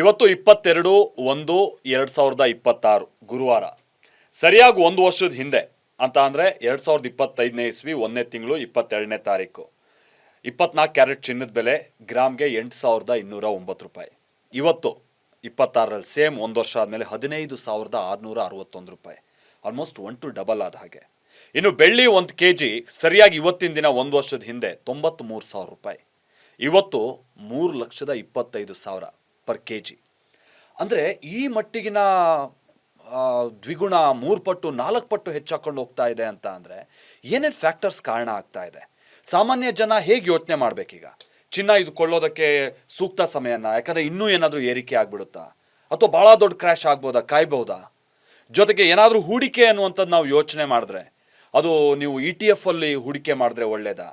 ಇವತ್ತು ಇಪ್ಪತ್ತೆರಡು, ಒಂದು, ಎರಡು ಸಾವಿರದ ಇಪ್ಪತ್ತಾರು, ಗುರುವಾರ. ಸರಿಯಾಗಿ ಒಂದು ವರ್ಷದ ಹಿಂದೆ ಅಂತ ಅಂದರೆ ಎರಡು ಸಾವಿರದ ಇಪ್ಪತ್ತೈದನೇ ಇಸ್ವಿ ಒಂದನೇ ತಿಂಗಳು ಇಪ್ಪತ್ತೆರಡನೇ ತಾರೀಕು. ಇಪ್ಪತ್ನಾಲ್ಕು ಕ್ಯಾರೆಟ್ ಚಿನ್ನದ ಬೆಲೆ ಗ್ರಾಮ್ಗೆ ಎಂಟು ಸಾವಿರದ ಇನ್ನೂರ ಒಂಬತ್ತು ರೂಪಾಯಿ. ಇವತ್ತು ಇಪ್ಪತ್ತಾರರಲ್ಲಿ ಸೇಮ್ ಒಂದು ವರ್ಷ ಆದಮೇಲೆ ಹದಿನೈದು ಸಾವಿರದ ಆರುನೂರ ಅರವತ್ತೊಂದು ರೂಪಾಯಿ. ಆಲ್ಮೋಸ್ಟ್ ಒನ್ ಟು ಡಬಲ್ ಆದ ಹಾಗೆ. ಇನ್ನು ಬೆಳ್ಳಿ ಒಂದು ಕೆ ಜಿ ಸರಿಯಾಗಿ ಇವತ್ತಿನ ದಿನ ಒಂದು ವರ್ಷದ ಹಿಂದೆ ತೊಂಬತ್ತ್ಮೂರು ಸಾವಿರ ರೂಪಾಯಿ. ಇವತ್ತು ಮೂರು ಲಕ್ಷದ ಇಪ್ಪತ್ತೈದು ಸಾವಿರ. ಪರ್ ಕೆ ಜಿ ಅಂದರೆ ಈ ಮಟ್ಟಿಗಿನ ದ್ವಿಗುಣ ಮೂರು ಪಟ್ಟು, ನಾಲ್ಕು ಪಟ್ಟು ಹೆಚ್ಚಾಕೊಂಡು ಹೋಗ್ತಾ ಇದೆ ಅಂತ ಅಂದರೆ ಏನೇನು ಫ್ಯಾಕ್ಟರ್ಸ್ ಕಾರಣ ಆಗ್ತಾ ಇದೆ? ಸಾಮಾನ್ಯ ಜನ ಹೇಗೆ ಯೋಚನೆ ಮಾಡಬೇಕೀಗ? ಚಿನ್ನ ಇದು ಕೊಳ್ಳೋದಕ್ಕೆ ಸೂಕ್ತ ಸಮಯನ? ಯಾಕಂದರೆ ಇನ್ನೂ ಏನಾದರೂ ಏರಿಕೆ ಆಗ್ಬಿಡುತ್ತಾ? ಅಥವಾ ಭಾಳ ದೊಡ್ಡ ಕ್ರ್ಯಾಶ್ ಆಗ್ಬೋದಾ? ಕಾಯ್ಬೋದಾ? ಜೊತೆಗೆ ಏನಾದರೂ ಹೂಡಿಕೆ ಅನ್ನುವಂಥದ್ದು ನಾವು ಯೋಚನೆ ಮಾಡಿದ್ರೆ ಅದು ನೀವು ಇ ಟಿ ಎಫಲ್ಲಿ ಹೂಡಿಕೆ ಮಾಡಿದ್ರೆ ಒಳ್ಳೇದಾ?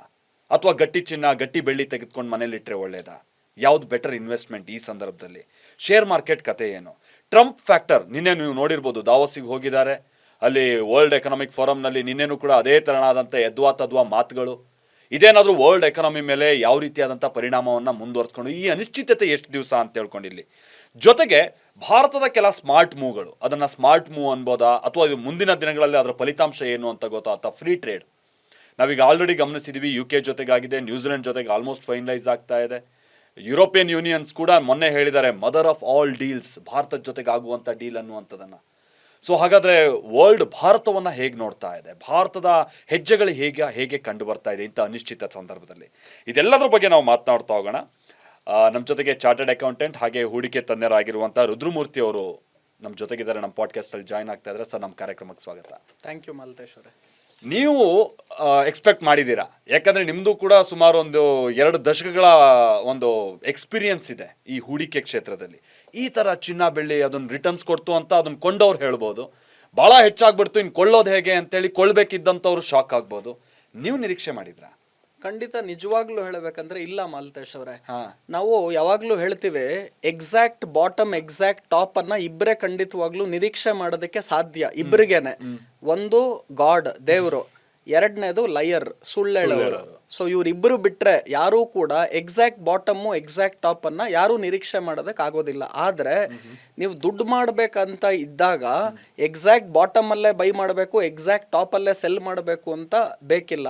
ಅಥವಾ ಗಟ್ಟಿ ಚಿನ್ನ, ಗಟ್ಟಿ ಬೆಳ್ಳಿ ತೆಗೆದುಕೊಂಡು ಮನೇಲಿಟ್ಟರೆ ಒಳ್ಳೇದಾ? ಯಾವ್ದು ಬೆಟರ್ ಇನ್ವೆಸ್ಟ್ಮೆಂಟ್ ಈ ಸಂದರ್ಭದಲ್ಲಿ? ಶೇರ್ ಮಾರ್ಕೆಟ್ ಕತೆ ಏನು? ಟ್ರಂಪ್ ಫ್ಯಾಕ್ಟರ್ ನಿನ್ನೆ ನೀವು ನೋಡಿರ್ಬೋದು, ದಾವೋಸಿಗೆ ಹೋಗಿದ್ದಾರೆ. ಅಲ್ಲಿ ವರ್ಲ್ಡ್ ಎಕನಾಮಿಕ್ ಫೋರಮ್ನಲ್ಲಿ ನಿನ್ನೆನೂ ಕೂಡ ಅದೇ ತೆರನಾದಂಥ ಎದ್ವಾ ತದ್ವಾ ಮಾತುಗಳು. ಇದೇನಾದರೂ ವರ್ಲ್ಡ್ ಎಕನಾಮಿ ಮೇಲೆ ಯಾವ ರೀತಿಯಾದಂಥ ಪರಿಣಾಮವನ್ನು ಮುಂದುವರ್ಸ್ಕೊಂಡು, ಈ ಅನಿಶ್ಚಿತತೆ ಎಷ್ಟು ದಿವಸ ಅಂತ ಹೇಳ್ಕೊಂಡಿಲ್ಲಿ ಜೊತೆಗೆ ಭಾರತದ ಕೆಲ ಸ್ಮಾರ್ಟ್ ಮೂವ್ಗಳು ಅದನ್ನು ಸ್ಮಾರ್ಟ್ ಮೂವ್ ಅನ್ಬೋದಾ? ಅಥವಾ ಇದು ಮುಂದಿನ ದಿನಗಳಲ್ಲಿ ಅದರ ಫಲಿತಾಂಶ ಏನು ಅಂತ ಗೊತ್ತಾ? ಅಥವಾ ಫ್ರೀ ಟ್ರೇಡ್ ನಾವೀಗ ಆಲ್ರೆಡಿ ಗಮನಿಸಿದ್ದೀವಿ ಯು ಕೆ ಜೊತೆಗಾಗಿದೆ ನ್ಯೂಜಿಲೆಂಡ್ ಜೊತೆಗೆ ಆಲ್ಮೋಸ್ಟ್ ಫೈನಲೈಸ್ ಆಗ್ತಾ ಇದೆ. ಯುರೋಪಿಯನ್ ಯೂನಿಯನ್ಸ್ ಕೂಡ ಮೊನ್ನೆ ಹೇಳಿದ್ದಾರೆ ಮದರ್ ಆಫ್ ಆಲ್ ಡೀಲ್ಸ್ ಭಾರತದ ಜೊತೆಗೆ ಆಗುವಂಥ ಡೀಲ್ ಅನ್ನುವಂಥದ್ದನ್ನು ಸೊ ಹಾಗಾದರೆ ವರ್ಲ್ಡ್ ಭಾರತವನ್ನು ಹೇಗೆ ನೋಡ್ತಾ ಇದೆ? ಭಾರತದ ಹೆಜ್ಜೆಗಳು ಹೇಗೆ ಹೇಗೆ ಕಂಡು ಬರ್ತಾ ಇದೆ ಇಂಥ ಅನಿಶ್ಚಿತ ಸಂದರ್ಭದಲ್ಲಿ? ಇದೆಲ್ಲದರ ಬಗ್ಗೆ ನಾವು ಮಾತನಾಡ್ತಾ ಹೋಗೋಣ. ನಮ್ಮ ಜೊತೆಗೆ ಚಾರ್ಟರ್ಡ್ ಅಕೌಂಟೆಂಟ್ ಹಾಗೆ ಹೂಡಿಕೆ ತಜ್ಞರಾಗಿರುವಂಥ ರುದ್ರಮೂರ್ತಿ ಅವರು ನಮ್ಮ ಜೊತೆಗಿದ್ದಾರೆ ನಮ್ಮ ಪಾಡ್ಕಾಸ್ಟಲ್ಲಿ ಜಾಯ್ನ್ ಆಗ್ತಾ ಇದ್ದಾರೆ. ಸರ್ ನಮ್ಮ ಕಾರ್ಯಕ್ರಮಕ್ಕೆ ಸ್ವಾಗತ. ಥ್ಯಾಂಕ್ ಯು ಮಾಲ್ತೇಶ್ ಅವರೇ. ನೀವು ಎಕ್ಸ್ಪೆಕ್ಟ್ ಮಾಡಿದ್ದೀರಾ? ಯಾಕಂದ್ರೆ ನಿಮ್ಮದು ಕೂಡ ಸುಮಾರು ಒಂದು ಎರಡು ದಶಕಗಳ ಒಂದು ಎಕ್ಸ್ಪೀರಿಯನ್ಸ್ ಇದೆ ಈ ಹೂಡಿಕೆ ಕ್ಷೇತ್ರದಲ್ಲಿ. ಈ ಥರ ಚಿನ್ನ ಬೆಳ್ಳಿ ಅದನ್ನು ರಿಟರ್ನ್ಸ್ ಕೊಡ್ತು ಅಂತ ಅದನ್ನು ಕೊಂಡವ್ರು ಹೇಳ್ಬೋದು. ಭಾಳ ಹೆಚ್ಚಾಗ್ಬಿಡ್ತು ಇನ್ನು ಕೊಳ್ಳೋದು ಹೇಗೆ ಅಂತೇಳಿ ಕೊಳ್ಬೇಕಿದ್ದಂಥವ್ರು ಶಾಕ್ ಆಗ್ಬೋದು. ನೀವು ನಿರೀಕ್ಷೆ ಮಾಡಿದ್ರಾ? ಖಂಡಿತ ನಿಜವಾಗ್ಲೂ ಹೇಳಬೇಕಂದ್ರೆ ಇಲ್ಲ ಮಾಲತೇಶ್ ಅವರೇ. ನಾವು ಯಾವಾಗ್ಲೂ ಹೇಳ್ತೀವಿ ಎಕ್ಸಾಕ್ಟ್ ಬಾಟಮ್ ಎಕ್ಸಾಕ್ಟ್ ಟಾಪ್ ಅನ್ನ ಇಬ್ಬರೇ ಖಂಡಿತವಾಗ್ಲೂ ನಿರೀಕ್ಷೆ ಮಾಡೋದಕ್ಕೆ ಸಾಧ್ಯ ಇಬ್ಬರಿಗೇನೆ ಒಂದು ಗಾಡ್ ದೇವರು. ಎರಡನೇದು ಲಯರ್ ಸುಳ್ಳೇಳವರು. ಸೊ ಇವ್ರಿಬ್ರು ಬಿಟ್ರೆ ಯಾರೂ ಕೂಡ ಎಕ್ಸಾಕ್ಟ್ ಬಾಟಮ್ ಎಕ್ಸಾಕ್ಟ್ ಟಾಪ್ ಅನ್ನ ಯಾರೂ ನಿರೀಕ್ಷೆ ಮಾಡೋದಕ್ಕೆ ಆಗೋದಿಲ್ಲ. ಆದ್ರೆ ನೀವು ದುಡ್ಡು ಮಾಡ್ಬೇಕಂತ ಇದ್ದಾಗ ಎಕ್ಸಾಕ್ಟ್ ಬಾಟಮ್ ಅಲ್ಲೇ ಬೈ ಮಾಡಬೇಕು ಎಕ್ಸಾಕ್ಟ್ ಟಾಪ್ ಅಲ್ಲೇ ಸೆಲ್ ಮಾಡಬೇಕು ಅಂತ ಬೇಕಿಲ್ಲ.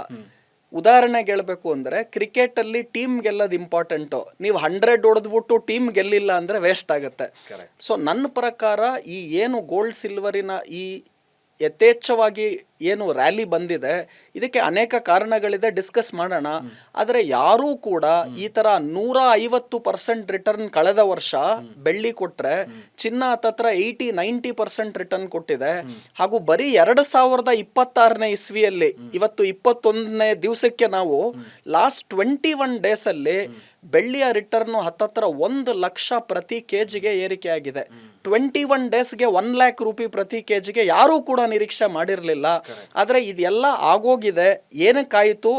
ಉದಾಹರಣೆಗೆ ಹೇಳಬೇಕು ಅಂದರೆ ಕ್ರಿಕೆಟಲ್ಲಿ ಟೀಮ್ ಗೆಲ್ಲೋದು ಇಂಪಾರ್ಟೆಂಟು ನೀವು ಹಂಡ್ರೆಡ್ ಹೊಡೆದ್ಬಿಟ್ಟು ಟೀಮ್ ಗೆಲ್ಲಿಲ್ಲ ಅಂದರೆ ವೇಸ್ಟ್ ಆಗುತ್ತೆ. ಸೊ ನನ್ನ ಪ್ರಕಾರ ಈ ಏನು ಗೋಲ್ಡ್ ಸಿಲ್ವರಿನ ಈ ಯಥೇಚ್ಛವಾಗಿ ಏನು ರ್ಯಾಲಿ ಬಂದಿದೆ ಇದಕ್ಕೆ ಅನೇಕ ಕಾರಣಗಳಿದೆ ಡಿಸ್ಕಸ್ ಮಾಡೋಣ. ಆದರೆ ಯಾರೂ ಕೂಡ ಈ ಥರ ನೂರ ಐವತ್ತು ಪರ್ಸೆಂಟ್ ರಿಟರ್ನ್ ಕಳೆದ ವರ್ಷ ಬೆಳ್ಳಿ ಕೊಟ್ಟರೆ ಚಿನ್ನ ಹತ್ತತ್ರ ಏಯ್ಟಿ ನೈಂಟಿ ಪರ್ಸೆಂಟ್ ರಿಟರ್ನ್ ಕೊಟ್ಟಿದೆ. ಹಾಗೂ ಬರೀ ಎರಡು ಸಾವಿರದ ಇಪ್ಪತ್ತಾರನೇ ಇಸ್ವಿಯಲ್ಲಿ ಇವತ್ತು ಇಪ್ಪತ್ತೊಂದನೇ ದಿವಸಕ್ಕೆ ನಾವು ಲಾಸ್ಟ್ ಟ್ವೆಂಟಿ ಒನ್ ಡೇಸಲ್ಲಿ ಬೆಳ್ಳಿಯ ರಿಟರ್ನು ಹತ್ತತ್ರ ಒಂದು ಲಕ್ಷ ಪ್ರತಿ ಕೆ ಜಿಗೆ ಆಗಿದೆ ಟ್ವೆಂಟಿ ಒನ್ ಡೇಸ್ಗೆ ಒನ್ ಲ್ಯಾಕ್ ರೂಪಿ ಪ್ರತಿ ಕೆ ಜಿಗೆ ಯಾರೂ ಕೂಡ ನಿರೀಕ್ಷೆ ಮಾಡಿರಲಿಲ್ಲ. ಆದರೆ ಇದೆಲ್ಲ ಆಗೋಗಿದೆ. ಏನಕ್ಕಾಯಿತು?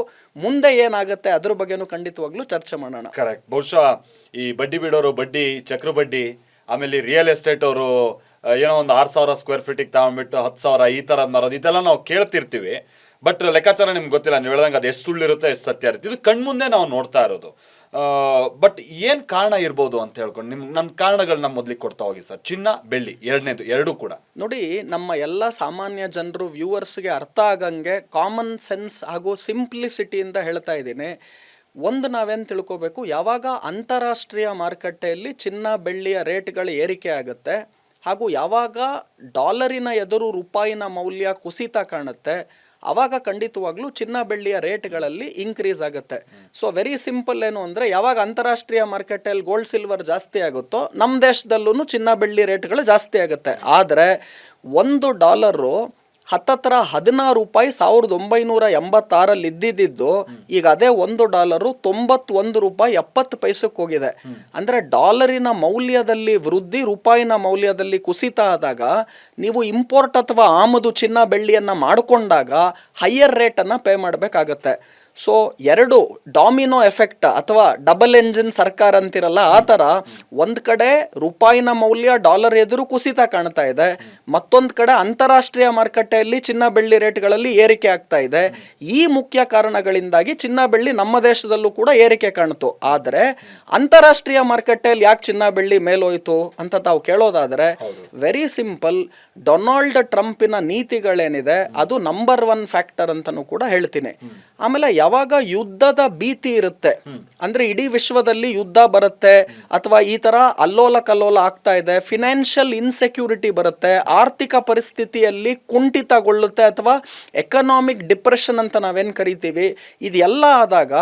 ಮುಂದೆ ಏನಾಗುತ್ತೆ? ಅದ್ರ ಬಗ್ಗೆನೂ ಖಂಡಿತವಾಗ್ಲೂ ಚರ್ಚೆ ಮಾಡೋಣ. ಕರೆಕ್ಟ್ ಬಹುಶಃ ಈ ಬಡ್ಡಿ ಬಿಡೋರು ಬಡ್ಡಿ ಚಕ್ರ ಬಡ್ಡಿ ಆಮೇಲೆ ರಿಯಲ್ ಎಸ್ಟೇಟ್ ಅವರು ಏನೋ ಒಂದು ಆರು ಸಾವಿರ ಸ್ಕ್ವೇರ್ ಫೀಟಿಗೆ ತಗೊಂಡ್ಬಿಟ್ಟು ಹತ್ತು ಸಾವಿರ ಈ ಥರ ಮಾರೋದು ಇದೆಲ್ಲ ನಾವು ಕೇಳ್ತಿರ್ತೀವಿ. ಬಟ್ ಲೆಕ್ಕಾಚಾರ ನಿಮ್ಗೆ ಗೊತ್ತಿಲ್ಲ ನೀವು ಹೇಳ್ದಂಗೆ ಅದು ಎಷ್ಟು ಸುಳ್ಳಿರುತ್ತೆ ಎಷ್ಟು ಸತ್ಯ ಇರುತ್ತೆ. ಇದು ಕಣ್ಮುಂದೆ ನಾವು ನೋಡ್ತಾ ಇರೋದು. ಬಟ್ ಏನು ಕಾರಣ ಇರ್ಬೋದು ಅಂತ ಹೇಳ್ಕೊಂಡು ನಿಮ್ ನನ್ನ ಕಾರಣಗಳನ್ನ ಮೊದಲಿಗೆ ಕೊಡ್ತಾ ಹೋಗಿ ಸರ್. ಚಿನ್ನ, ಬೆಳ್ಳಿ, ಎರಡನೇದು, ಎರಡೂ ಕೂಡ. ನೋಡಿ, ನಮ್ಮ ಎಲ್ಲ ಸಾಮಾನ್ಯ ಜನರು ವ್ಯೂವರ್ಸ್ಗೆ ಅರ್ಥ ಆಗಂಗೆ ಕಾಮನ್ ಸೆನ್ಸ್ ಹಾಗೂ ಸಿಂಪ್ಲಿಸಿಟಿಯಿಂದ ಹೇಳ್ತಾ ಇದ್ದೀನಿ. ಒಂದು ನಾವೇನು ತಿಳ್ಕೋಬೇಕು? ಯಾವಾಗ ಅಂತಾರಾಷ್ಟ್ರೀಯ ಮಾರುಕಟ್ಟೆಯಲ್ಲಿ ಚಿನ್ನ, ಬೆಳ್ಳಿಯ ರೇಟ್ಗಳು ಏರಿಕೆ ಆಗುತ್ತೆ ಹಾಗೂ ಯಾವಾಗ ಡಾಲರಿನ ಎದುರು ರೂಪಾಯಿನ ಮೌಲ್ಯ ಕುಸಿತ ಕಾಣುತ್ತೆ ಆವಾಗ ಖಂಡಿತವಾಗ್ಲೂ ಚಿನ್ನ ಬೆಳ್ಳಿಯ ರೇಟ್ಗಳಲ್ಲಿ ಇನ್ಕ್ರೀಸ್ ಆಗುತ್ತೆ. ಸೊ ವೆರಿ ಸಿಂಪಲ್ ಏನು ಅಂದರೆ ಯಾವಾಗ ಅಂತಾರಾಷ್ಟ್ರೀಯ ಮಾರ್ಕೆಟಲ್ಲಿ ಗೋಲ್ಡ್ ಸಿಲ್ವರ್ ಜಾಸ್ತಿ ಆಗುತ್ತೋ ನಮ್ಮ ದೇಶದಲ್ಲೂ ಚಿನ್ನ ಬೆಳ್ಳಿ ರೇಟ್ಗಳು ಜಾಸ್ತಿ ಆಗುತ್ತೆ. ಆದರೆ ಒಂದು ಡಾಲರು ಹತ್ತತ್ರ ಹದಿನಾರು ರೂಪಾಯಿ ಸಾವಿರದ ಒಂಬೈನೂರ ಎಂಬತ್ತಾರಲ್ಲಿ ಇದ್ದಿದ್ದು ಈಗ ಅದೇ ಒಂದು ಡಾಲರು ತೊಂಬತ್ತೊಂದು ರೂಪಾಯಿ ಎಪ್ಪತ್ತು ಪೈಸಕ್ಕೆ ಹೋಗಿದೆ. ಅಂದರೆ ಡಾಲರಿನ ಮೌಲ್ಯದಲ್ಲಿ ವೃದ್ಧಿ, ರೂಪಾಯಿನ ಮೌಲ್ಯದಲ್ಲಿ ಕುಸಿತ ಆದಾಗ, ನೀವು ಇಂಪೋರ್ಟ್ ಅಥವಾ ಆಮದು ಚಿನ್ನ ಬೆಳ್ಳಿಯನ್ನು ಮಾಡಿಕೊಂಡಾಗ ಹೈಯರ್ ರೇಟನ್ನು ಪೇ ಮಾಡಬೇಕಾಗತ್ತೆ. ಸೊ ಎರಡು ಡಾಮಿನೋ ಎಫೆಕ್ಟ್ ಅಥವಾ ಡಬಲ್ ಎಂಜಿನ್ ಸರ್ಕಾರ ಅಂತಿರಲ್ಲ ಆ ಥರ ಒಂದು ಕಡೆ ರೂಪಾಯಿನ ಮೌಲ್ಯ ಡಾಲರ್ ಎದುರು ಕುಸಿತ ಕಾಣ್ತಾ ಇದೆ. ಮತ್ತೊಂದು ಕಡೆ ಅಂತಾರಾಷ್ಟ್ರೀಯ ಮಾರುಕಟ್ಟೆಯಲ್ಲಿ ಚಿನ್ನ ಬೆಳ್ಳಿ ರೇಟ್ಗಳಲ್ಲಿ ಏರಿಕೆ ಆಗ್ತಾ ಇದೆ. ಈ ಮುಖ್ಯ ಕಾರಣಗಳಿಂದಾಗಿ ಚಿನ್ನ ಬೆಳ್ಳಿ ನಮ್ಮ ದೇಶದಲ್ಲೂ ಕೂಡ ಏರಿಕೆ ಕಾಣ್ತು. ಆದರೆ ಅಂತಾರಾಷ್ಟ್ರೀಯ ಮಾರುಕಟ್ಟೆಯಲ್ಲಿ ಯಾಕೆ ಚಿನ್ನ ಬೆಳ್ಳಿ ಮೇಲೋಯ್ತು ಅಂತ ತಾವು ಕೇಳೋದಾದರೆ ವೆರಿ ಸಿಂಪಲ್ ಡೊನಾಲ್ಡ್ ಟ್ರಂಪಿನ ನೀತಿಗಳೇನಿದೆ ಅದು ನಂಬರ್ ಒನ್ ಫ್ಯಾಕ್ಟರ್ ಅಂತಲೂ ಕೂಡ ಹೇಳ್ತೀನಿ. ಆಮೇಲೆ ಯಾವಾಗ ಯುದ್ಧದ ಭೀತಿ ಇರುತ್ತೆ? ಅಂದ್ರೆ ಇಡೀ ವಿಶ್ವದಲ್ಲಿ ಯುದ್ಧ ಬರುತ್ತೆ ಅಥವಾ ಈ ತರ ಅಲ್ಲೋಲ ಕಲ್ಲೋಲ ಆಗ್ತಾ ಇದೆ ಫಿನಾನ್ಷಿಯಲ್ ಇನ್ಸೆಕ್ಯೂರಿಟಿ ಬರುತ್ತೆ ಆರ್ಥಿಕ ಪರಿಸ್ಥಿತಿಯಲ್ಲಿ ಕುಂಠಿತಗೊಳ್ಳುತ್ತೆ ಅಥವಾ ಎಕನಾಮಿಕ್ ಡಿಪ್ರೆಷನ್ ಅಂತ ನಾವೇನು ಕರಿತೀವಿ ಇದೆಲ್ಲ ಆದಾಗ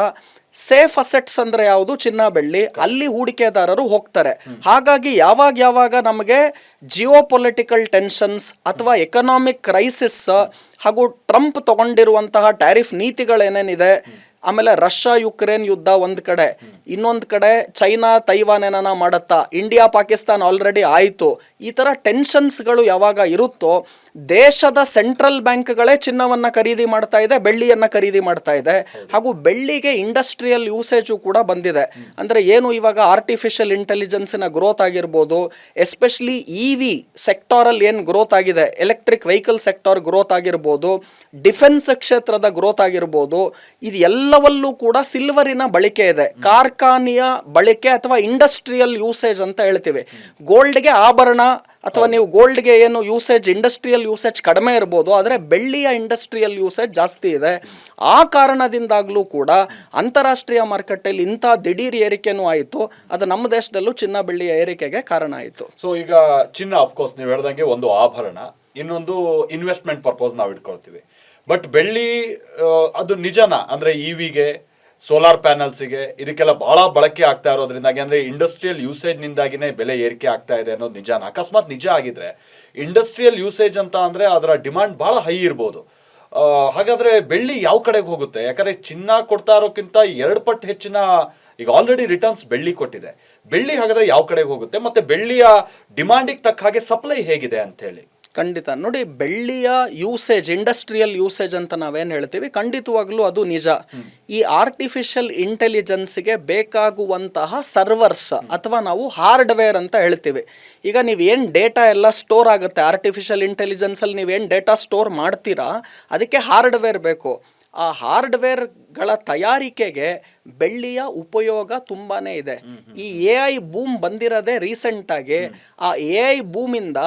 ಸೇಫ್ ಅಸೆಟ್ಸ್ ಅಂದ್ರೆ ಯಾವುದು? ಚಿನ್ನ, ಬೆಳ್ಳಿ. ಅಲ್ಲಿ ಹೂಡಿಕೆದಾರರು ಹೋಗ್ತಾರೆ. ಹಾಗಾಗಿ ಯಾವಾಗ ಯಾವಾಗ ನಮಗೆ ಜಿಯೋ ಪೊಲಿಟಿಕಲ್ ಟೆನ್ಷನ್ಸ್ ಅಥವಾ ಎಕನಾಮಿಕ್ ಕ್ರೈಸಿಸ್ ಹಾಗೂ ಟ್ರಂಪ್ ತಗೊಂಡಿರುವಂತಹ ಟ್ಯಾರಿಫ್ ನೀತಿಗಳೇನೇನಿದೆ? ಆಮೇಲೆ ರಷ್ಯಾ, ಯುಕ್ರೇನ್ ಯುದ್ಧ ಒಂದು ಕಡೆ. ಇನ್ನೊಂದು ಕಡೆ ಚೈನಾ, ತೈವಾನ್ ಏನನ ಮಾಡುತ್ತಾ? ಇಂಡಿಯಾ, ಪಾಕಿಸ್ತಾನ್ ಆಲ್ರೆಡಿ ಆಯಿತು. ಈ ಥರ ಟೆನ್ಷನ್ಸ್ಗಳು ಯಾವಾಗ ಇರುತ್ತೋ ದೇಶದ ಸೆಂಟ್ರಲ್ ಬ್ಯಾಂಕ್ಗಳೇ ಚಿನ್ನವನ್ನು ಖರೀದಿ ಮಾಡ್ತಾ ಇದೆ, ಬೆಳ್ಳಿಯನ್ನು ಖರೀದಿ ಮಾಡ್ತಾ ಇದೆ. ಹಾಗೂ ಬೆಳ್ಳಿಗೆ ಇಂಡಸ್ಟ್ರಿಯಲ್ ಯೂಸೇಜು ಕೂಡ ಬಂದಿದೆ. ಅಂದರೆ ಏನು ಇವಾಗ ಆರ್ಟಿಫಿಷಿಯಲ್ ಇಂಟೆಲಿಜೆನ್ಸಿನ ಗ್ರೋತ್ ಆಗಿರ್ಬೋದು ಎಸ್ಪೆಷಲಿ ಇ ವಿ ಸೆಕ್ಟಾರಲ್ಲಿ ಏನು ಗ್ರೋತ್ ಆಗಿದೆ ಎಲೆಕ್ಟ್ರಿಕ್ ವೆಹಿಕಲ್ ಸೆಕ್ಟಾರ್ ಗ್ರೋತ್ ಆಗಿರ್ಬೋದು ಡಿಫೆನ್ಸ್ ಕ್ಷೇತ್ರದ ಗ್ರೋತ್ ಆಗಿರ್ಬೋದು ಇದು ಎಲ್ಲವಲ್ಲೂ ಕೂಡ ಸಿಲ್ವರಿನ ಬಳಕೆ ಇದೆ. ಕಾರ್ಖಾನೆಯ ಬಳಕೆ ಅಥವಾ ಇಂಡಸ್ಟ್ರಿಯಲ್ ಯೂಸೇಜ್ ಅಂತ ಹೇಳ್ತೀವಿ. ಗೋಲ್ಡ್ಗೆ ಆಭರಣ ಅಥವಾ ನೀವು ಗೋಲ್ಡ್ಗೆ ಏನು ಯೂಸೇಜ್ ಇಂಡಸ್ಟ್ರಿಯಲ್ ಯೂಸೇಜ್ ಕಡಿಮೆ ಇರ್ಬೋದು, ಆದರೆ ಬೆಳ್ಳಿಯ ಇಂಡಸ್ಟ್ರಿಯಲ್ ಯೂಸೇಜ್ ಜಾಸ್ತಿ ಇದೆ. ಆ ಕಾರಣದಿಂದಾಗಲೂ ಕೂಡ ಅಂತಾರಾಷ್ಟ್ರೀಯ ಮಾರುಕಟ್ಟೆಯಲ್ಲಿ ಇಂಥ ದಿಢೀರ್ ಏರಿಕೆನೂ ಆಯಿತು. ಅದು ನಮ್ಮ ದೇಶದಲ್ಲೂ ಚಿನ್ನ ಬೆಳ್ಳಿಯ ಏರಿಕೆಗೆ ಕಾರಣ ಆಯಿತು. ಸೊ ಈಗ ಚಿನ್ನ ಅಫ್ಕೋರ್ಸ್ ನೀವು ಹೇಳ್ದಂಗೆ ಒಂದು ಆಭರಣ, ಇನ್ನೊಂದು ಇನ್ವೆಸ್ಟ್ಮೆಂಟ್ ಪರ್ಪಸ್ ನಾವು ಇಟ್ಕೊಳ್ತೀವಿ. ಬಟ್ ಬೆಳ್ಳಿ ಅದು ನಿಜನಾ? ಅಂದರೆ ಇವಿಗೆ ಸೋಲಾರ್ ಪ್ಯಾನಲ್ಸಿಗೆ ಇದಕ್ಕೆಲ್ಲ ಬಹಳ ಬಳಕೆ ಆಗ್ತಾ ಇರೋದ್ರಿಂದಾಗಿ ಅಂದ್ರೆ ಇಂಡಸ್ಟ್ರಿಯಲ್ ಯೂಸೇಜ್ ನಿಂದಾಗಿನೇ ಬೆಲೆ ಏರಿಕೆ ಆಗ್ತಾ ಇದೆ ಅನ್ನೋದು ನಿಜಾನ. ಅಕಸ್ಮಾತ್ ನಿಜ ಆಗಿದ್ರೆ ಇಂಡಸ್ಟ್ರಿಯಲ್ ಯೂಸೇಜ್ ಅಂತ ಅಂದ್ರೆ ಅದರ ಡಿಮಾಂಡ್ ಬಹಳ ಹೈ ಇರ್ಬೋದು. ಹಾಗಾದರೆ ಬೆಳ್ಳಿ ಯಾವ ಕಡೆಗೆ ಹೋಗುತ್ತೆ? ಯಾಕಂದ್ರೆ ಚಿನ್ನ ಕೊಡ್ತಾ ಇರೋಕ್ಕಿಂತ ಎರಡು ಪಟ್ಟು ಹೆಚ್ಚಿನ, ಈಗ ಆಲ್ರೆಡಿ ರಿಟರ್ನ್ಸ್ ಬೆಳ್ಳಿ ಕೊಟ್ಟಿದೆ. ಬೆಳ್ಳಿ ಹಾಗಾದ್ರೆ ಯಾವ ಕಡೆಗೆ ಹೋಗುತ್ತೆ? ಮತ್ತೆ ಬೆಳ್ಳಿಯ ಡಿಮಾಂಡಿಗೆ ತಕ್ಕ ಹಾಗೆ ಸಪ್ಲೈ ಹೇಗಿದೆ ಅಂತ ಹೇಳಿ. ಖಂಡಿತ. ನೋಡಿ, ಬೆಳ್ಳಿಯ ಯೂಸೇಜ್ ಇಂಡಸ್ಟ್ರಿಯಲ್ ಯೂಸೇಜ್ ಅಂತ ನಾವೇನು ಹೇಳ್ತೀವಿ? ಖಂಡಿತವಾಗ್ಲೂ ಅದು ನಿಜ. ಈ ಆರ್ಟಿಫಿಷಿಯಲ್ ಇಂಟೆಲಿಜೆನ್ಸ್ಗೆ ಬೇಕಾಗುವಂತಹ ಸರ್ವರ್ಸ್ ಅಥವಾ ನಾವು ಹಾರ್ಡ್ವೇರ್ ಅಂತ ಹೇಳ್ತೀವಿ. ಈಗ ನೀವು ಏನು ಡೇಟಾ ಎಲ್ಲ ಸ್ಟೋರ್ ಆಗುತ್ತೆ ಆರ್ಟಿಫಿಷಿಯಲ್ ಇಂಟೆಲಿಜೆನ್ಸಲ್ಲಿ ನೀವೇನು ಡೇಟಾ ಸ್ಟೋರ್ ಮಾಡ್ತೀರಾ, ಅದಕ್ಕೆ ಹಾರ್ಡ್ವೇರ್ ಬೇಕು. ಆ ಹಾರ್ಡ್ವೇರ್ಗಳ ತಯಾರಿಕೆಗೆ ಬೆಳ್ಳಿಯ ಉಪಯೋಗ ತುಂಬಾ ಇದೆ. ಈ ಎ ಐ ಬೂಮ್ ಬಂದಿರೋದೇ ರೀಸೆಂಟಾಗಿ ಆ ಎ ಐ ಬೂಮಿಂದ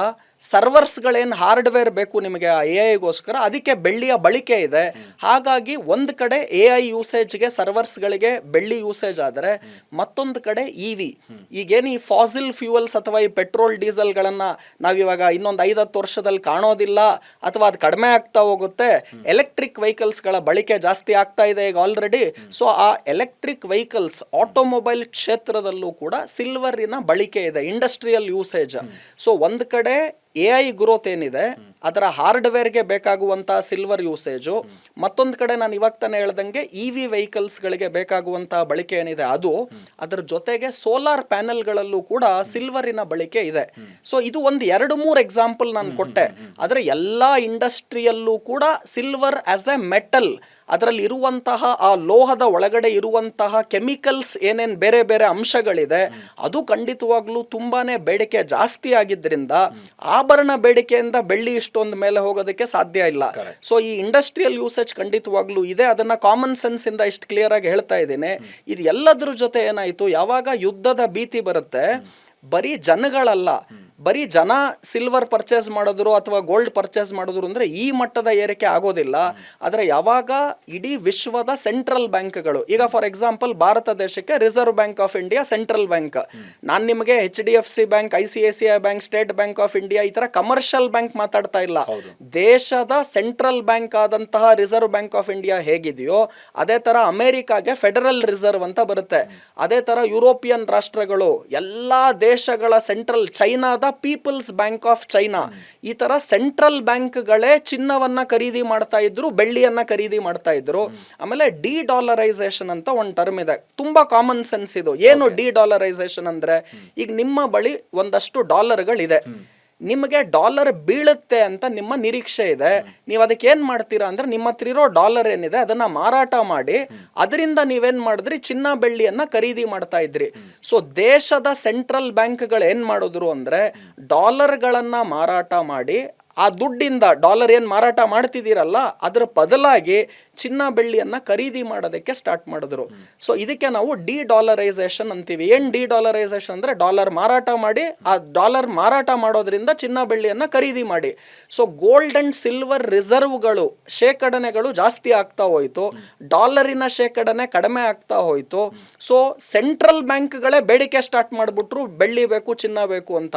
ಸರ್ವರ್ಸ್ಗಳೇನು ಹಾರ್ಡ್ವೇರ್ ಬೇಕು ನಿಮಗೆ ಎ ಐಗೋಸ್ಕರ, ಅದಕ್ಕೆ ಬೆಳ್ಳಿಯ ಬಳಕೆ ಇದೆ. ಹಾಗಾಗಿ ಒಂದು ಕಡೆ ಎ ಐ ಯೂಸೇಜ್ಗೆ ಸರ್ವರ್ಸ್ಗಳಿಗೆ ಬೆಳ್ಳಿ ಯೂಸೇಜ್ ಆದರೆ ಮತ್ತೊಂದು ಕಡೆ ಇ ವಿ. ಈಗೇನು ಈ ಫಾಸಿಲ್ ಫ್ಯೂಯಲ್ಸ್ ಅಥವಾ ಈ ಪೆಟ್ರೋಲ್ ಡೀಸೆಲ್ಗಳನ್ನು ನಾವಿವಾಗ ಇನ್ನೊಂದು ಐದತ್ತು ವರ್ಷದಲ್ಲಿ ಕಾಣೋದಿಲ್ಲ ಅಥವಾ ಅದು ಕಡಿಮೆ ಆಗ್ತಾ ಹೋಗುತ್ತೆ. ಎಲೆಕ್ಟ್ರಿಕ್ ವೆಹಿಕಲ್ಸ್ಗಳ ಬಳಕೆ ಜಾಸ್ತಿ ಆಗ್ತಾ ಇದೆ ಈಗ ಆಲ್ರೆಡಿ ಸೊ ಆ ಎಲೆಕ್ಟ್ರಿಕ್ ವೆಹಿಕಲ್ಸ್ ಆಟೋಮೊಬೈಲ್ ಕ್ಷೇತ್ರದಲ್ಲೂ ಕೂಡ ಸಿಲ್ವರಿನ ಬಳಕೆ ಇದೆ, ಇಂಡಸ್ಟ್ರಿಯಲ್ ಯೂಸೇಜ್. ಸೊ ಒಂದು ಕಡೆ ಎ ಐ ಗ್ರೋತ್ ಏನಿದೆ, ಅದರ ಹಾರ್ಡ್ವೇರ್ಗೆ ಬೇಕಾಗುವಂತಹ ಸಿಲ್ವರ್ ಯೂಸೇಜು ಮತ್ತೊಂದು ಕಡೆ ನಾನು ಇವಾಗ ತಾನೇ ಹೇಳ್ದಂಗೆ ಇ ವಿ ವೆಹಿಕಲ್ಸ್ಗಳಿಗೆ ಬೇಕಾಗುವಂತಹ ಬಳಕೆ ಏನಿದೆ, ಅದು ಅದರ ಜೊತೆಗೆ ಸೋಲಾರ್ ಪ್ಯಾನೆಲ್ಗಳಲ್ಲೂ ಕೂಡ ಸಿಲ್ವರಿನ ಬಳಕೆ ಇದೆ. ಸೊ ಇದು ಒಂದು ಎರಡು ಮೂರು ಎಕ್ಸಾಂಪಲ್ ನಾನು ಕೊಟ್ಟೆ. ಆದರೆ ಎಲ್ಲ ಇಂಡಸ್ಟ್ರಿಯಲ್ಲೂ ಕೂಡ ಸಿಲ್ವರ್ ಆಸ್ ಎ ಮೆಟಲ್ ಅದರಲ್ಲಿ ಇರುವಂತಹ ಆ ಲೋಹದ ಒಳಗಡೆ ಇರುವಂತಹ ಕೆಮಿಕಲ್ಸ್ ಏನೇನು ಬೇರೆ ಬೇರೆ ಅಂಶಗಳಿದೆ ಅದು ಖಂಡಿತವಾಗ್ಲೂ ತುಂಬಾ ಬೇಡಿಕೆ ಜಾಸ್ತಿ ಆಗಿದ್ದರಿಂದ ಆಭರಣ ಬೇಡಿಕೆಯಿಂದ ಬೆಳ್ಳಿ ಇಷ್ಟೊಂದು ಮೇಲೆ ಹೋಗೋದಕ್ಕೆ ಸಾಧ್ಯ ಇಲ್ಲ. ಸೊ ಈ ಇಂಡಸ್ಟ್ರಿಯಲ್ ಯೂಸೇಜ್ ಖಂಡಿತವಾಗ್ಲೂ ಇದೆ. ಅದನ್ನ ಕಾಮನ್ ಸೆನ್ಸ್ ಇಂದ ಇಷ್ಟು ಕ್ಲಿಯರ್ ಆಗಿ ಹೇಳ್ತಾ ಇದ್ದೀನಿ. ಇದು ಎಲ್ಲದ್ರ ಜೊತೆ ಏನಾಯಿತು? ಯಾವಾಗ ಯುದ್ಧದ ಭೀತಿ ಬರುತ್ತೆ? ಬರೀ ಜನಗಳಲ್ಲ. ಬರೀ ಜನ ಸಿಲ್ವರ್ ಪರ್ಚೇಸ್ ಮಾಡಿದ್ರು ಅಥವಾ ಗೋಲ್ಡ್ ಪರ್ಚೇಸ್ ಮಾಡಿದ್ರು ಅಂದರೆ ಈ ಮಟ್ಟದ ಏರಿಕೆ ಆಗೋದಿಲ್ಲ. ಆದರೆ ಯಾವಾಗ ಇಡೀ ವಿಶ್ವದ ಸೆಂಟ್ರಲ್ ಬ್ಯಾಂಕ್ಗಳು ಈಗ ಫಾರ್ ಎಕ್ಸಾಂಪಲ್ ಭಾರತ ದೇಶಕ್ಕೆ Reserve Bank of India central bank ನಾನು ನಿಮಗೆ H D F C bank I C I C I bank State Bank of India ಈ ಥರ ಕಮರ್ಷಿಯಲ್ ಬ್ಯಾಂಕ್ ಮಾತಾಡ್ತಾ ಇಲ್ಲ. ದೇಶದ ಸೆಂಟ್ರಲ್ ಬ್ಯಾಂಕ್ ಆದಂತಹ ರಿಸರ್ವ್ ಬ್ಯಾಂಕ್ ಆಫ್ ಇಂಡಿಯಾ ಹೇಗಿದೆಯೋ ಅದೇ ಥರ ಅಮೆರಿಕಾಗೆ ಫೆಡರಲ್ ರಿಸರ್ವ್ ಅಂತ ಬರುತ್ತೆ. ಅದೇ ಥರ ಯುರೋಪಿಯನ್ ರಾಷ್ಟ್ರಗಳು ಎಲ್ಲ ದೇಶಗಳ ಸೆಂಟ್ರಲ್ ಚೈನಾದ ಪೀಪಲ್ಸ್ ಬ್ಯಾಂಕ್ ಆಫ್ ಚೈನಾ ಈ ತರ ಸೆಂಟ್ರಲ್ ಬ್ಯಾಂಕ್ಗಳೇ ಚಿನ್ನವನ್ನ ಖರೀದಿ ಮಾಡ್ತಾ ಇದ್ರು ಬೆಳ್ಳಿಯನ್ನ ಖರೀದಿ ಮಾಡ್ತಾ ಇದ್ರು. ಆಮೇಲೆ ಡಿ ಡಾಲರೈಸೇಷನ್ ಅಂತ ಒಂದು ಟರ್ಮ್ ಇದೆ. ತುಂಬಾ ಕಾಮನ್ ಸೆನ್ಸ್ ಇದು. ಏನು ಡಿ ಡಾಲರೈಸೇಷನ್ ಅಂದ್ರೆ ಈಗ ನಿಮ್ಮ ಬಳಿ ಒಂದಷ್ಟು ಡಾಲರ್ಗಳಿದೆ ನಿಮಗೆ ಡಾಲರ್ ಬೀಳುತ್ತೆ ಅಂತ ನಿಮ್ಮ ನಿರೀಕ್ಷೆ ಇದೆ. ನೀವು ಅದಕ್ಕೆ ಏನು ಮಾಡ್ತೀರಾ ಅಂದ್ರೆ ನಿಮ್ಮ ಹತ್ರ ಇರೋ ಡಾಲರ್ ಏನಿದೆ ಅದನ್ನ ಮಾರಾಟ ಮಾಡಿ, ಅದರಿಂದ ನೀವೇನು ಮಾಡಿದ್ರಿ? ಚಿನ್ನ ಬೆಳ್ಳಿಯನ್ನ ಖರೀದಿ ಮಾಡ್ತಾ ಇದ್ರಿ. ಸೊ ದೇಶದ ಸೆಂಟ್ರಲ್ ಬ್ಯಾಂಕ್ಗಳು ಏನು ಮಾಡಿದ್ರು ಅಂದ್ರೆ, ಡಾಲರ್ಗಳನ್ನು ಮಾರಾಟ ಮಾಡಿ ಆ ದುಡ್ಡಿಂದ ಡಾಲರ್ ಏನು ಮಾರಾಟ ಮಾಡ್ತಿದ್ದೀರಲ್ಲ ಅದರ ಬದಲಾಗಿ ಚಿನ್ನ ಬೆಳ್ಳಿಯನ್ನು ಖರೀದಿ ಮಾಡೋದಕ್ಕೆ ಸ್ಟಾರ್ಟ್ ಮಾಡಿದ್ರು. ಸೊ ಇದಕ್ಕೆ ನಾವು ಡಿ ಡಾಲರೈಸೇಷನ್ ಅಂತೀವಿ. ಏನು ಡಿ ಡಾಲರೈಸೇಷನ್ ಅಂದರೆ ಡಾಲರ್ ಮಾರಾಟ ಮಾಡಿ ಆ ಡಾಲರ್ ಮಾರಾಟ ಮಾಡೋದ್ರಿಂದ ಚಿನ್ನ ಬೆಳ್ಳಿಯನ್ನು ಖರೀದಿ ಮಾಡಿ. ಸೊ ಗೋಲ್ಡ್ ಅಂಡ್ ಸಿಲ್ವರ್ ರಿಸರ್ವ್ಗಳು ಶೇಖರಣೆಗಳು ಜಾಸ್ತಿ ಆಗ್ತಾ ಹೋಯಿತು. ಡಾಲರಿನ ಶೇಕಡನೆ ಕಡಿಮೆ ಆಗ್ತಾ ಹೋಯಿತು. ಸೊ ಸೆಂಟ್ರಲ್ ಬ್ಯಾಂಕ್ಗಳೇ ಬೇಡಿಕೆ ಸ್ಟಾರ್ಟ್ ಮಾಡಿಬಿಟ್ರು ಬೆಳ್ಳಿ ಬೇಕು ಚಿನ್ನ ಬೇಕು ಅಂತ.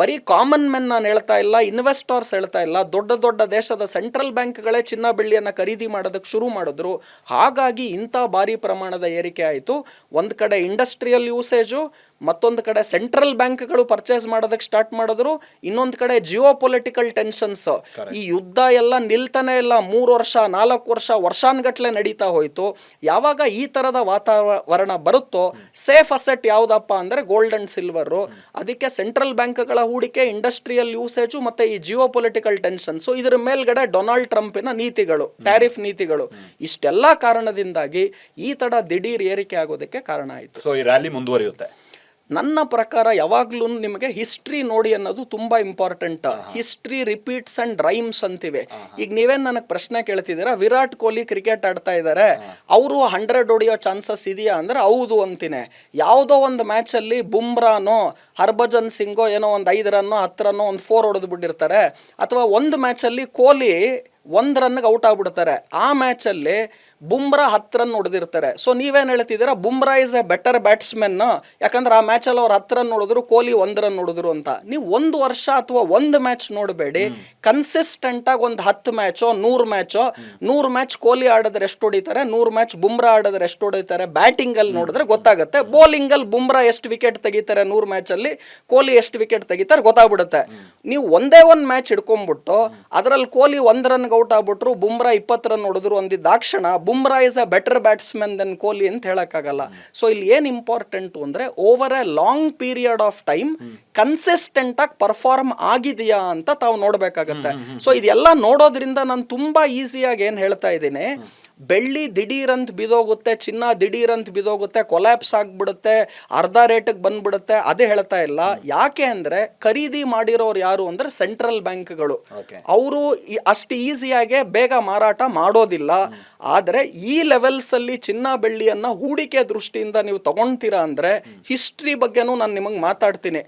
ಬರೀ ಕಾಮನ್ ಮೆನ್ ನಾನು ಹೇಳ್ತಾ ಇಲ್ಲ ಇನ್ವೆಸ್ಟರ್ಸ್ ಹೇಳ್ತಾ ಇಲ್ಲ. ದೊಡ್ಡ ದೊಡ್ಡ ದೇಶದ ಸೆಂಟ್ರಲ್ ಬ್ಯಾಂಕ್ಗಳೇ ಚಿನ್ನ ಬೆಳ್ಳಿಯನ್ನು ಖರೀದಿ ಮಾಡೋದಕ್ಕೆ ಶುರು ಮಾಡಿದ್ರು. ಹಾಗಾಗಿ ಇಂಥ ಭಾರಿ ಪ್ರಮಾಣದ ಏರಿಕೆ ಆಯಿತು. ಒಂದು ಕಡೆ ಇಂಡಸ್ಟ್ರಿಯಲ್ ಯೂಸೇಜು ಮತ್ತೊಂದು ಕಡೆ ಸೆಂಟ್ರಲ್ ಬ್ಯಾಂಕ್ಗಳು ಪರ್ಚೇಸ್ ಮಾಡೋದಕ್ಕೆ ಸ್ಟಾರ್ಟ್ ಮಾಡಿದ್ರು ಇನ್ನೊಂದು ಕಡೆ ಜಿಯೋ ಪೊಲಿಟಿಕಲ್ ಟೆನ್ಷನ್ಸ್ ಈ ಯುದ್ಧ ಎಲ್ಲ ನಿಲ್ತಾನೆ ಇಲ್ಲ ಮೂರು ವರ್ಷ ನಾಲ್ಕು ವರ್ಷ ವರ್ಷಾನ್ಗಟ್ಲೆ ನಡೀತಾ ಹೋಯ್ತು. ಯಾವಾಗ ಈ ಥರದ ವಾತಾವರಣ ಬರುತ್ತೋ ಸೇಫ್ ಅಸೆಟ್ ಯಾವುದಪ್ಪ ಅಂದರೆ ಗೋಲ್ಡ್ ಅಂಡ್ ಸಿಲ್ವರು ಅದಕ್ಕೆ ಸೆಂಟ್ರಲ್ ಬ್ಯಾಂಕ್ಗಳ ಹೂಡಿಕೆ ಇಂಡಸ್ಟ್ರಿಯಲ್ ಯೂಸೇಜು ಮತ್ತೆ ಈ ಜಿಯೋ ಪೊಲಿಟಿಕಲ್ ಟೆನ್ಷನ್ಸು ಇದರ ಮೇಲ್ಗಡೆ ಡೊನಾಲ್ಡ್ ಟ್ರಂಪಿನ ನೀತಿಗಳು ಟ್ಯಾರಿಫ್ ನೀತಿಗಳು. ಇಷ್ಟೆಲ್ಲ ಕಾರಣದಿಂದಾಗಿ ಈ ತಡ ದಿಢೀರ್ ಏರಿಕೆ ಆಗೋದಕ್ಕೆ ಕಾರಣ ಆಯಿತು. ಸೊ ಈ ರ್ಯಾಲಿ ಮುಂದುವರಿಯುತ್ತೆ. ನನ್ನ ಪ್ರಕಾರ ಯಾವಾಗ್ಲೂ ನಿಮಗೆ ಹಿಸ್ಟ್ರಿ ನೋಡಿ ಅನ್ನೋದು ತುಂಬಾ important history repeats and rhymes ಅಂತಿವೆ. ಈಗ ನೀವೇನು ನನಗೆ ಪ್ರಶ್ನೆ ಕೇಳ್ತಿದ್ದೀರಾ? ವಿರಾಟ್ ಕೊಹ್ಲಿ ಕ್ರಿಕೆಟ್ ಆಡ್ತಾ ಇದ್ದಾರೆ ಅವರು ಹಂಡ್ರೆಡ್ ಹೊಡಿಯೋ ಚಾನ್ಸಸ್ ಇದೆಯಾ ಅಂದ್ರೆ ಹೌದು ಅಂತೀನಿ. ಯಾವುದೋ ಒಂದು ಮ್ಯಾಚಲ್ಲಿ ಬುಮ್ರಾನೋ ಹರ್ಭಜನ್ ಸಿಂಗೋ ಏನೋ ಒಂದು ಐದು ರನ್ನೋ ಹತ್ತು ರನ್ನೋ ಒಂದು ಫೋರ್ ಹೊಡೆದು ಬಿಟ್ಟಿರ್ತಾರೆ. ಅಥವಾ ಒಂದು ಮ್ಯಾಚಲ್ಲಿ ಕೊಹ್ಲಿ ಒಂದು ರನ್ಗೆ ಔಟ್ ಆಗ್ಬಿಡ್ತಾರೆ. ಆ ಮ್ಯಾಚಲ್ಲಿ ಬುಮ್ರಾ ಹತ್ತು ರನ್ ಹೊಡೆದಿರ್ತಾರೆ. ಸೊ ನೀವೇನು ಹೇಳ್ತಿದ್ದೀರಾ? Bumrah is a better batsman ಯಾಕಂದ್ರೆ ಆ ಮ್ಯಾಚಲ್ಲಿ ಅವ್ರು ಹತ್ತು ರನ್ ನೋಡಿದ್ರು ಕೊಹ್ಲಿ ಒಂದು ರನ್ ನೋಡಿದ್ರು ಅಂತ. ನೀವು ಒಂದು ವರ್ಷ ಅಥವಾ ಒಂದು ಮ್ಯಾಚ್ ನೋಡಬೇಡಿ. ಕನ್ಸಿಸ್ಟೆಂಟ್ ಆಗಿ ಒಂದು ಹತ್ತು ಮ್ಯಾಚೋ ನೂರು ಮ್ಯಾಚೋ ನೂರು ಮ್ಯಾಚ್ ಕೊಹ್ಲಿ ಆಡಿದ್ರೆ ಎಷ್ಟು ಹೊಡಿತಾರೆ? ನೂರು ಮ್ಯಾಚ್ ಬುಮ್ರಾ ಆಡಿದ್ರೆ ಎಷ್ಟು ಹೊಡಿತಾರೆ? ಬ್ಯಾಟಿಂಗ್ ಅಲ್ಲಿ ನೋಡಿದ್ರೆ ಗೊತ್ತಾಗುತ್ತೆ. ಬೌಲಿಂಗ್ ಅಲ್ಲಿ ಬುಮ್ರಾ ಎಷ್ಟು ವಿಕೆಟ್ ತೆಗಿತಾರೆ ನೂರು ಮ್ಯಾಚ್ ಅಲ್ಲಿ ಕೊಹ್ಲಿ ಎಷ್ಟು ವಿಕೆಟ್ ತೆಗಿತಾರೆ ಗೊತ್ತಾಗ್ಬಿಡುತ್ತೆ. ನೀವು ಒಂದೇ ಒಂದು ಮ್ಯಾಚ್ ಹಿಡ್ಕೊಂಡ್ಬಿಟ್ಟು ಅದರಲ್ಲಿ ಕೊಹ್ಲಿ ಒಂದ್ ರನ್ಗೆ ಔಟ್ ಆಗ್ಬಿಟ್ರು, ಬುಮ್ರಾ ಇಪ್ಪತ್ತು ರನ್ ಹೊಡೆದ್ರು ಅಂದಿದ್ದಾಕ್ಷಣ Bumrah is a better batsman then Kohli ಅಂತ ಹೇಳೋಕ್ಕಾಗಲ್ಲ. ಸೊ ಇಲ್ಲಿ ಏನು ಇಂಪಾರ್ಟೆಂಟ್ ಅಂದ್ರೆ over a long period of time consistent ಆಗಿ ಪರ್ಫಾರ್ಮ್ ಆಗಿದೆಯಾ ಅಂತ ತಾವು ನೋಡಬೇಕಾಗತ್ತೆ. ಸೊ ಇದೆಲ್ಲ ನೋಡೋದ್ರಿಂದ ನಾನು ತುಂಬಾ ಈಸಿಯಾಗಿ ಏನು ಹೇಳ್ತಾ ಇದ್ದೀನಿ ಬೆಳ್ಳಿ ದಿಢೀರಂತ ಬಿದೋಗುತ್ತೆ ಚಿನ್ನ ದಿಢೀರಂತ ಬಿದೋಗುತ್ತೆ ಕೊಲ್ಯಾಪ್ಸ್ ಆಗಿಬಿಡುತ್ತೆ ಅರ್ಧ ರೇಟಿಗೆ ಬಂದ್ಬಿಡುತ್ತೆ ಅದೇ ಹೇಳ್ತಾ ಇಲ್ಲ. ಯಾಕೆ ಅಂದರೆ ಖರೀದಿ ಮಾಡಿರೋರು ಯಾರು ಅಂದರೆ ಸೆಂಟ್ರಲ್ ಬ್ಯಾಂಕ್ಗಳು. ಅವರು ಅಷ್ಟು ಈಸಿಯಾಗೆ ಬೇಗ ಮಾರಾಟ ಮಾಡೋದಿಲ್ಲ. ಆದರೆ ಈ ಲೆವೆಲ್ಸಲ್ಲಿ ಚಿನ್ನ ಬೆಳ್ಳಿಯನ್ನು ಹೂಡಿಕೆ ದೃಷ್ಟಿಯಿಂದ ನೀವು ತಗೊಳ್ತೀರಾ ಅಂದರೆ ಹಿಸ್ಟ್ರಿ ಬಗ್ಗೆನೂ ನಾನು ನಿಮಗೆ ಮಾತಾಡ್ತೀನಿ.